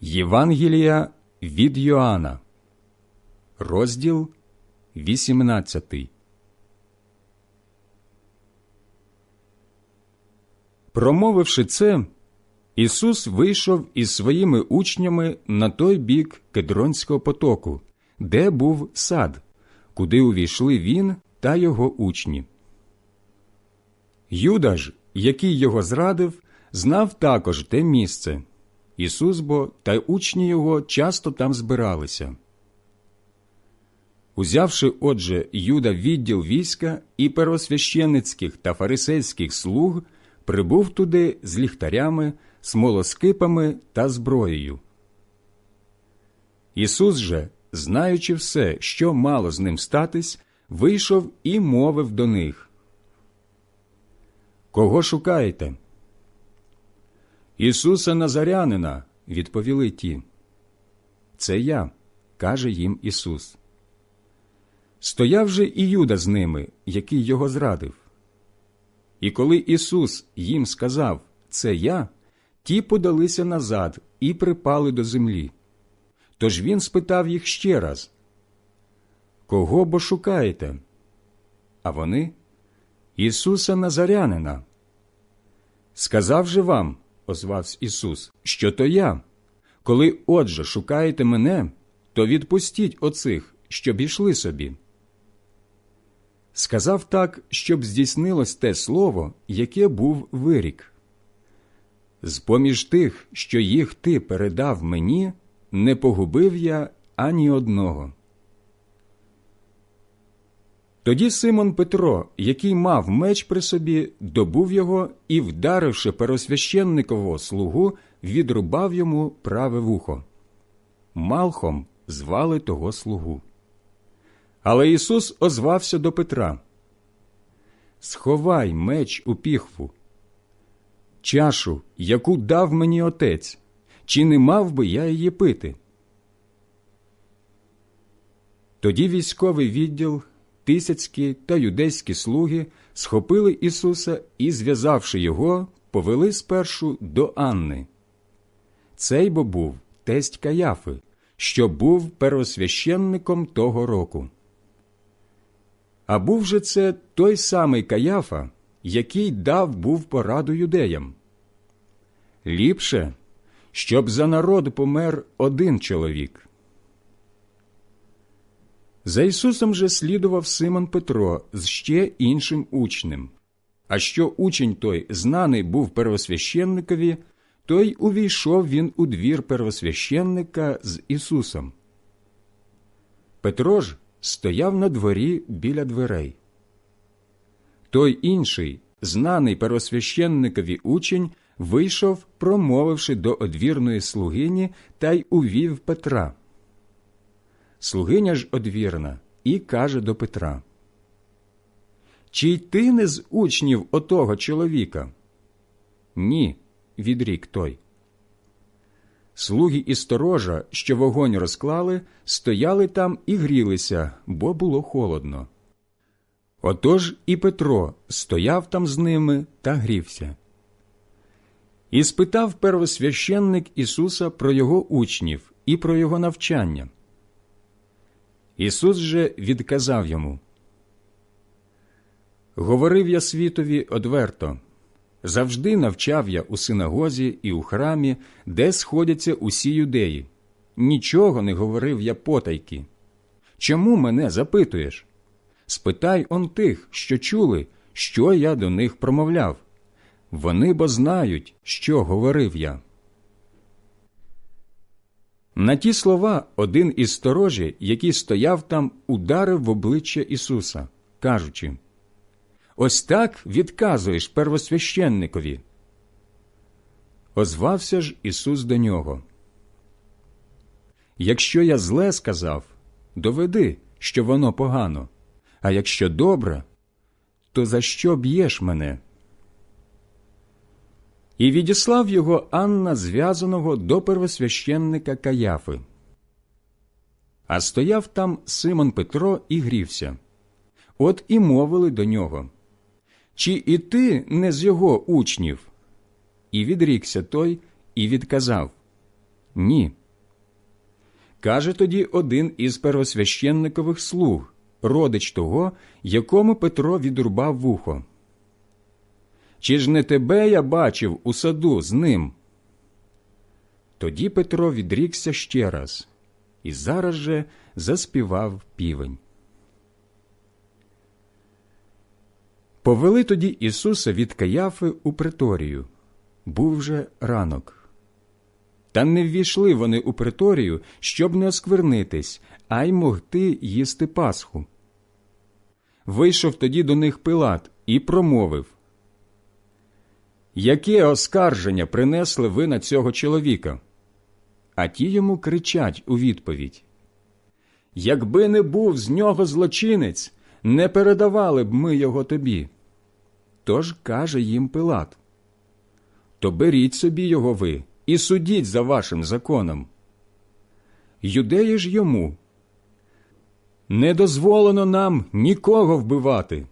Євангелія від Йоанна, розділ 18. Промовивши це, Ісус вийшов із своїми учнями на той бік Кедронського потоку, де був сад, куди увійшли він та його учні. Юда ж, який його зрадив, знав також те місце. Ісус бо та учні його часто там збиралися. Узявши, отже, Юда відділ війська і первосвященицьких та фарисейських слуг, прибув туди з ліхтарями, смолоскипами та зброєю. Ісус же, знаючи все, що мало з ним статись, вийшов і мовив до них. Кого шукаєте? Ісуса Назарянина, відповіли ті. Це я, каже їм Ісус. Стояв же і Юда з ними, який його зрадив. І коли Ісус їм сказав Це я, ті подалися назад і припали до землі. Тож він спитав їх ще раз Кого бо шукаєте? А вони Ісуса Назарянина. Сказав же вам, озвався Ісус, що то я. Коли отже шукаєте мене, то відпустіть оцих, щоб ішли собі. Сказав так, щоб здійснилось те слово, яке був вирік. З поміж тих, що їх ти передав мені, не погубив я ані одного. Тоді Симон Петро, який мав меч при собі, добув його і, вдаривши перосвященникового слугу, відрубав йому праве вухо. Малхом звали того слугу. Але Ісус озвався до Петра Сховай меч у піхву. Чашу, яку дав мені отець, чи не мав би я її пити? Тоді військовий відділ тисяцькі та юдейські слуги схопили Ісуса і, зв'язавши його, повели спершу до Анни. Цей бо був тесть Каяфи, що був первосвященником того року. А був же це той самий Каяфа, який дав був пораду юдеям. Ліпше, щоб за народ помер один чоловік. За Ісусом же слідував Симон Петро з ще іншим учнем. А що учень той знаний був первосвященникові, той увійшов він у двір первосвященника з Ісусом. Петро ж стояв на дворі біля дверей. Той інший, знаний первосвященникові учень, вийшов, промовивши до одвірної слугині та й увів Петра. Слугиня ж одвірна і каже до Петра Чи й ти не з учнів отого чоловіка? Ні, відрік той. Слуги і сторожа, що вогонь розклали, стояли там і грілися, бо було холодно. Отож і Петро стояв там з ними та грівся. І спитав первосвященник Ісуса про його учнів і про його навчання. Ісус же відказав йому Говорив я світові одверто, завжди навчав я у синагозі і у храмі, де сходяться усі юдеї. Нічого не говорив я потайки. Чому мене запитуєш? Спитай он тих, що чули, що я до них промовляв. Вони бо знають, що говорив я. На ті слова один із сторожі, який стояв там, ударив в обличчя Ісуса, кажучи Ось так відказуєш первосвященникові. Озвався ж Ісус до нього. Якщо я зле сказав, доведи, що воно погано, а якщо добре, то за що б'єш мене? І відіслав його Анна зв'язаного до первосвященника Каяфи. А стояв там Симон Петро і грівся. От і мовили до нього Чи і ти не з його учнів? І відрікся той і відказав Ні. Каже тоді один із первосвященникових слуг, родич того, якому Петро відрубав вухо. Чи ж не тебе я бачив у саду з ним? Тоді Петро відрікся ще раз і зараз же заспівав півень. Повели тоді Ісуса від Каяфи у приторію. Був вже ранок. Та не ввійшли вони у приторію, щоб не осквернитись, а й могти їсти Пасху. Вийшов тоді до них Пилат і промовив Яке оскарження принесли ви на цього чоловіка? А ті йому кричать у відповідь Якби не був з нього злочинець, не передавали б ми його тобі. Тож каже їм Пилат То беріть собі його ви і судіть за вашим законом. Юдеї ж йому не дозволено нам нікого вбивати.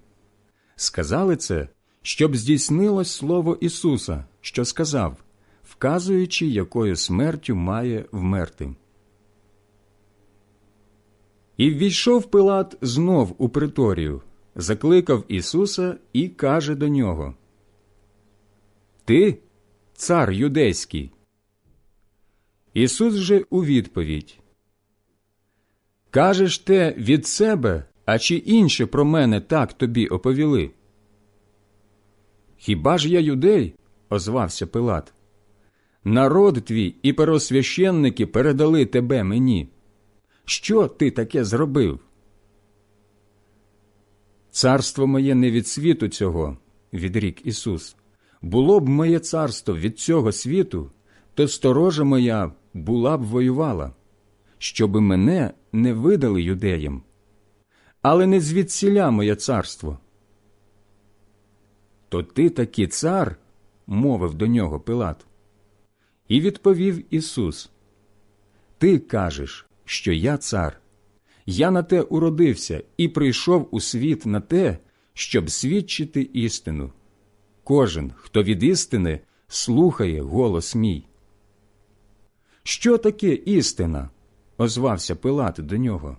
Сказали це, щоб здійснилось слово Ісуса, що сказав, вказуючи, якою смертю має вмерти. І ввійшов Пилат знов у приторію, закликав Ісуса і каже до нього Ти, цар юдейський. Ісус же у відповідь Кажеш те від себе, а чи інше про мене так тобі оповіли? Хіба ж я юдей? озвався Пилат. Народ твій і первосвященники передали тебе мені. Що ти таке зробив? Царство моє не від світу цього, відрік Ісус. Було б моє царство від цього світу, то сторожа моя була б воювала, щоби мене не видали юдеям. Але не звідсіля моє царство. То ти таки цар, мовив до нього Пилат. І відповів Ісус: Ти кажеш, що я цар. Я на те уродився і прийшов у світ на те, щоб свідчити істину. Кожен, хто від істини, слухає голос мій. Що таке істина? озвався Пилат до нього.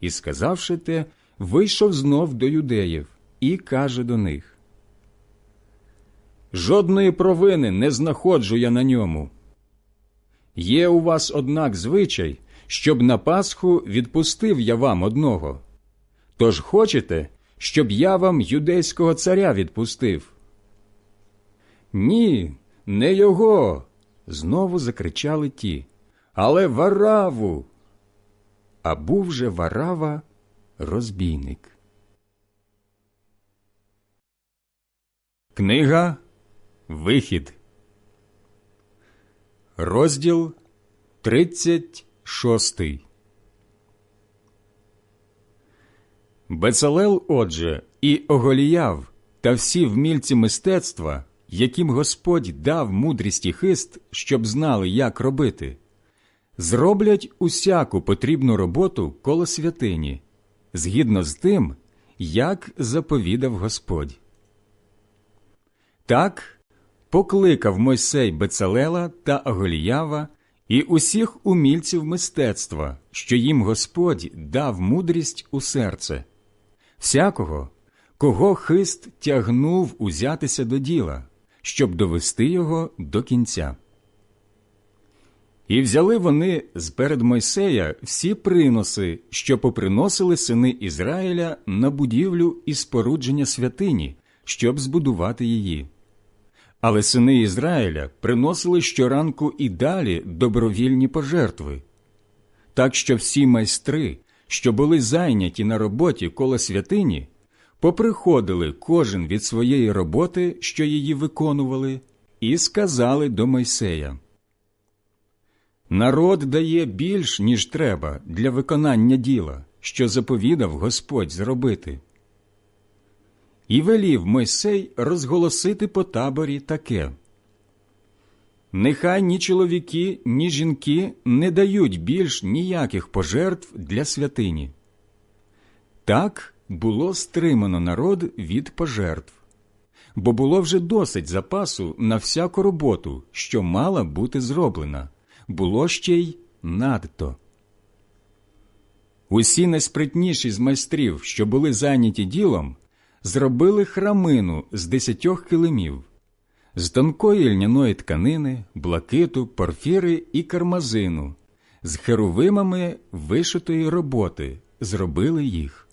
І, сказавши те, вийшов знов до юдеїв і каже до них Жодної провини не знаходжу я на ньому. Є у вас, однак, звичай, щоб на Пасху відпустив я вам одного. Тож хочете, щоб я вам юдейського царя відпустив? Ні, не його. знову закричали ті. Але вараву. А був же варава розбійник. Книга Вихід. Розділ 36 Бецалел, отже, і Оголіяв та всі вмільці мистецтва, яким Господь дав мудрість і хист, щоб знали, як робити, зроблять усяку потрібну роботу коло святині, згідно з тим, як заповідав Господь. Так покликав Мойсей Бецалела та Аголіява і усіх умільців мистецтва, що їм Господь дав мудрість у серце, всякого, кого хист тягнув узятися до діла, щоб довести його до кінця. І взяли вони з перед Мойсея всі приноси, що поприносили сини Ізраїля на будівлю і спорудження святині, щоб збудувати її. Але сини Ізраїля приносили щоранку і далі добровільні пожертви, так що всі майстри, що були зайняті на роботі коло святині, поприходили кожен від своєї роботи, що її виконували, і сказали до Мойсея Народ дає більш, ніж треба, для виконання діла, що заповідав Господь зробити. І велів Мойсей розголосити по таборі таке Нехай ні чоловіки, ні жінки не дають більш ніяких пожертв для святині. Так було стримано народ від пожертв, бо було вже досить запасу на всяку роботу, що мала бути зроблена, було ще й надто. Усі найспритніші з майстрів, що були зайняті ділом, зробили храмину з десятьох килимів, з тонкої льняної тканини, блакиту, порфіри і кармазину, з херовимами вишитої роботи, зробили їх.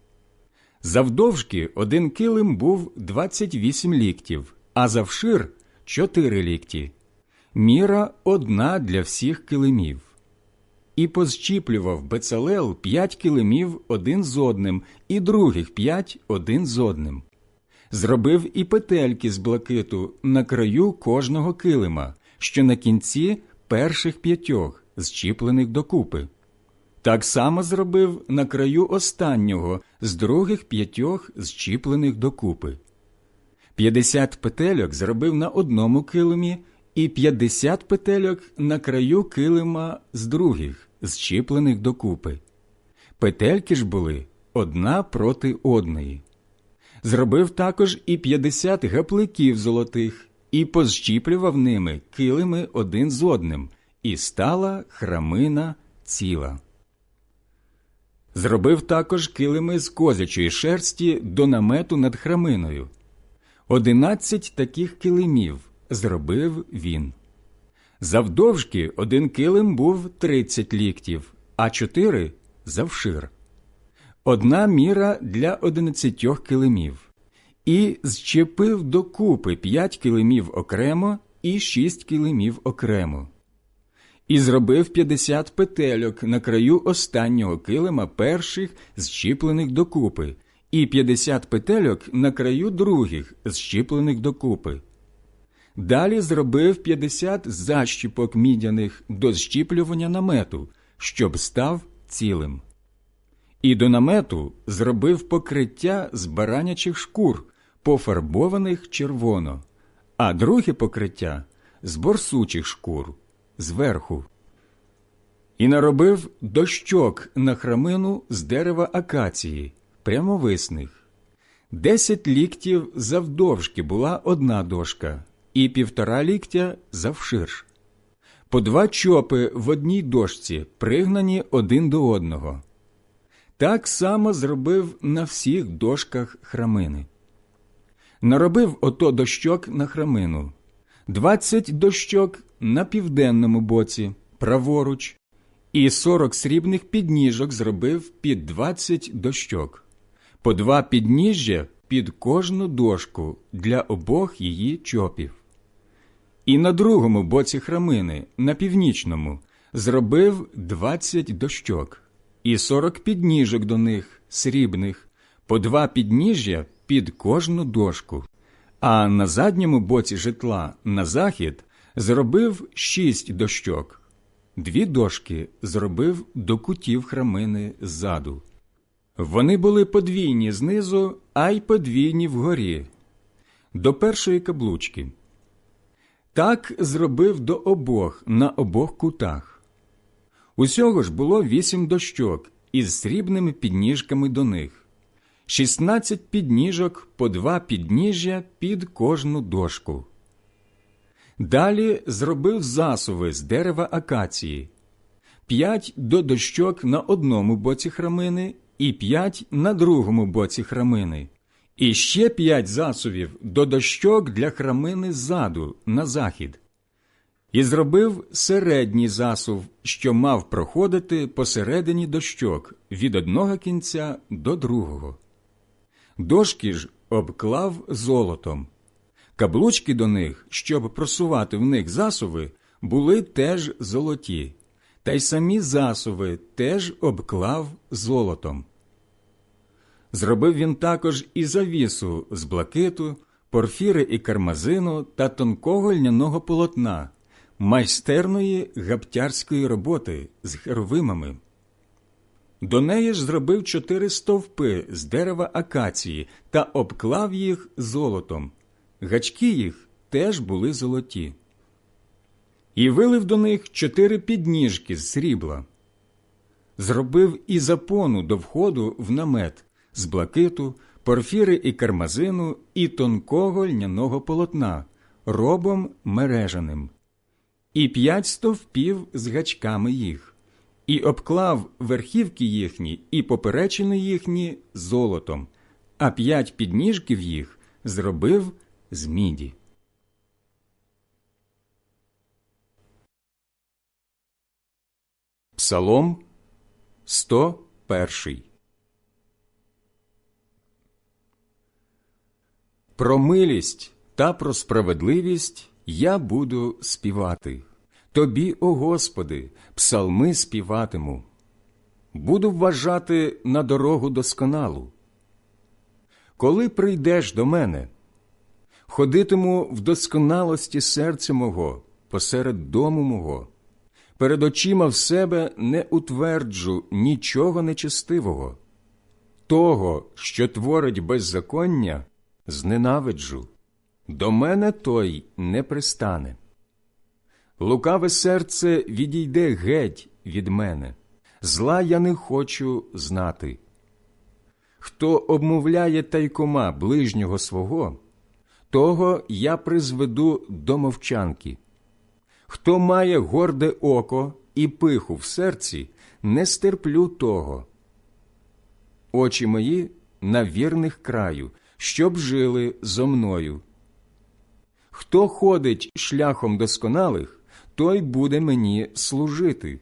Завдовжки один килим був 28 ліктів, а завшир 4 лікті. Міра одна для всіх килимів. І позчіплював Бецалел п'ять килимів один з одним, і других п'ять один з одним. Зробив і петельки з блакиту на краю кожного килима, що на кінці перших п'ятьох, зчіплених докупи. Так само зробив на краю останнього з других п'ятьох зчіплених докупи. П'ятдесят петельок зробив на одному килимі і п'ятдесят петельок на краю килима з других, зчіплених докупи. Петельки ж були одна проти одної. Зробив також і п'ятдесят гапликів золотих і позщіплював ними килими один з одним, і стала храмина ціла. Зробив також килими з козячої шерсті до намету над храминою. Одинадцять таких килимів зробив він. Завдовжки один килим був тридцять ліктів, а чотири завшир. Одна міра для одинадцятьох килимів, і зчепив докупи п'ять килимів окремо і шість килимів окремо і зробив п'ятдесят петельок на краю останнього килима перших зчіплених докупи, і п'ятдесят петельок на краю других зчіплених докупи. Далі зробив п'ятдесят защіпок мідяних до зщіплювання намету, щоб став цілим. І до намету зробив покриття з баранячих шкур, пофарбованих червоно, а друге покриття з борсучих шкур зверху. І наробив дощок на храмину з дерева акації, прямовисних. Десять ліктів завдовжки була одна дошка, і півтора ліктя завширш. По два чопи в одній дошці, пригнані один до одного. Так само зробив на всіх дошках храмини. Наробив ото дощок на храмину, двадцять дощок на південному боці, праворуч, і сорок срібних підніжок зробив під двадцять дощок, по два підніжжя під кожну дошку для обох її чопів. І на другому боці храмини, на північному, зробив двадцять дощок, і сорок підніжок до них срібних, по два підніжжя під кожну дошку. А на задньому боці житла на захід зробив шість дощок, дві дошки зробив до кутів храмини ззаду. Вони були подвійні знизу, а й подвійні вгорі, до першої каблучки. Так зробив до обох на обох кутах. Усього ж було вісім дощок із срібними підніжками до них, шістнадцять підніжок по два підніжжя під кожну дошку. Далі зробив засуви з дерева акації, п'ять до дощок на одному боці храмини і п'ять на другому боці храмини, і ще п'ять засувів до дощок для храмини ззаду на захід. І зробив середній засув, що мав проходити посередині дощок від одного кінця до другого. Дошки ж обклав золотом. Каблучки до них, щоб просувати в них засуви, були теж золоті, та й самі засуви теж обклав золотом. Зробив він також і завісу з блакиту, порфіри і кармазину та тонкого льняного полотна, майстерної гаптярської роботи з херовимами. До неї ж зробив чотири стовпи з дерева акації та обклав їх золотом гачки їх теж були золоті. І вилив до них чотири підніжки з срібла, зробив і запону до входу в намет з блакиту, порфіри і кармазину, і тонкого льняного полотна, робом мережаним, і п'ять стовпів з гачками їх, і обклав верхівки їхні і поперечини їхні золотом, а п'ять підніжків їх зробив з міді. Псалом 101 Про милість та про справедливість я буду співати. Тобі, о Господи, псалми співатиму. Буду вважати на дорогу досконалу. Коли прийдеш до мене, ходитиму в досконалості серця мого посеред дому мого, перед очима в себе не утверджу нічого нечестивого, того, що творить беззаконня, зненавиджу, до мене той не пристане. Лукаве серце відійде геть від мене, зла я не хочу знати. Хто обмовляє тайкома ближнього свого, того я призведу до мовчанки. Хто має горде око і пиху в серці, не стерплю того. Очі мої на вірних краю, щоб жили зо мною. Хто ходить шляхом досконалих, той буде мені служити.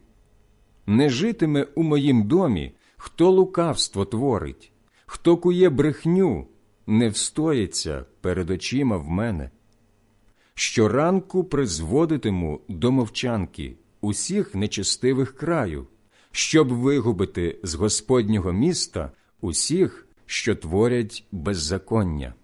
Не житиме у моїм домі, хто лукавство творить, хто кує брехню, не встоїться перед очима в мене. Щоранку призводитиму до мовчанки усіх нечестивих краю, щоб вигубити з Господнього міста усіх, що творять беззаконня.